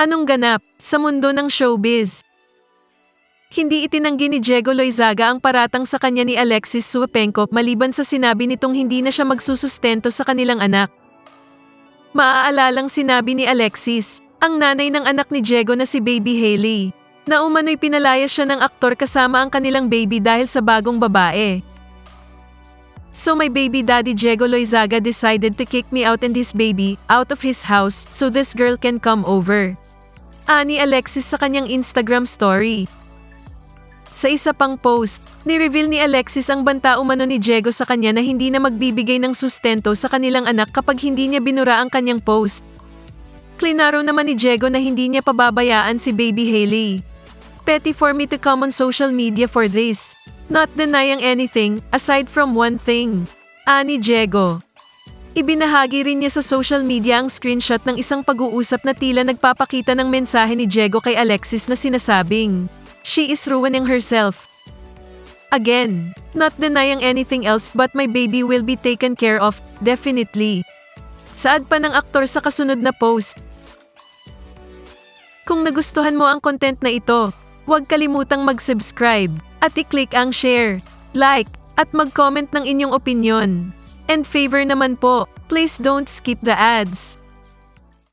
Anong ganap sa mundo ng showbiz? Hindi itinanggi ni Diego Loizaga ang paratang sa kanya ni Alexis Suepenko maliban sa sinabi nitong hindi na siya magsusustento sa kanilang anak. Maaalalang sinabi ni Alexis, ang nanay ng anak ni Diego na si Baby Haley, na umano'y pinalayas siya ng aktor kasama ang kanilang baby dahil sa bagong babae. So my baby daddy Diego Loizaga decided to kick me out and his baby out of his house so this girl can come over. Ani Alexis sa kanyang Instagram story. Sa isa pang post, ni-reveal ni Alexis ang banta umano ni Diego sa kanya na hindi na magbibigay ng sustento sa kanilang anak kapag hindi niya binura ang kanyang post. Klinaro naman ni Diego na hindi niya pababayaan si baby Haley. Petty for me to come on social media for this. Not denying anything aside from one thing. Ani Diego. Ibinahagi rin niya sa social media ang screenshot ng isang pag-uusap na tila nagpapakita ng mensahe ni Diego kay Alexis na sinasabing, She is ruining herself. Again, not denying anything else but my baby will be taken care of, definitely. Saad pa ng aktor sa kasunod na post. Kung nagustuhan mo ang content na ito, huwag kalimutang mag-subscribe at i-click ang share, like, at mag-comment ng inyong opinion. And favor naman po, please don't skip the ads.